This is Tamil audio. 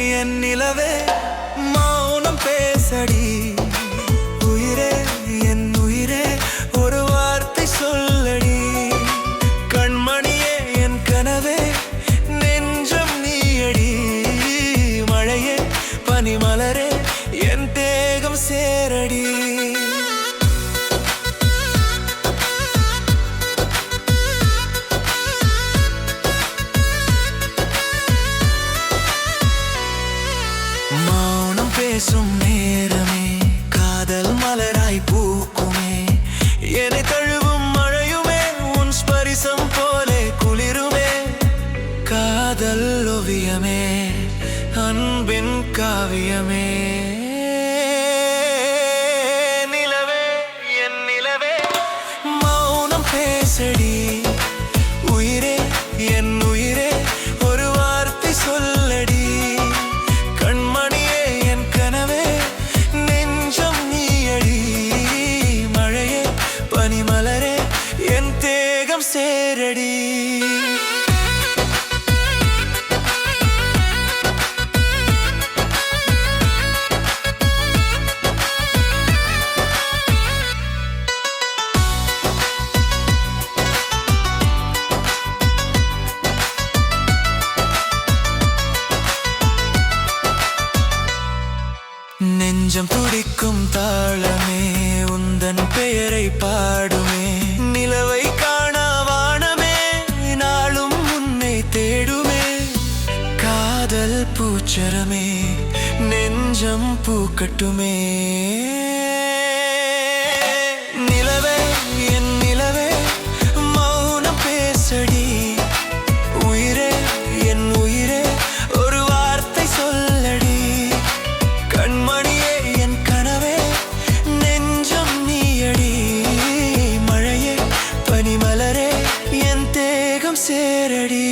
என் நிலவே மௌனம் பேசடி. பேசும் நேரமே காதல் மலராய் பூக்குமே. என்னை தழுவும் மழையுமே உன் ஸ்பரிசம் போலே குளிருமே. காதல் ஓவியமே அன்பின் காவியமே. என் தேகம் சேரடி. நெஞ்சம் துடிக்கும் தாளமே பூச்சரமே நெஞ்சம் பூக்கட்டுமே. நிலவே என் நிலவே மௌன பேசடி. உயிரே என் உயிரே ஒரு வார்த்தை சொல்லடி. கண்மணியே என் கனவே நெஞ்சம் நீயடி. மழையே பனிமலரே என் தேகம் சேரடி.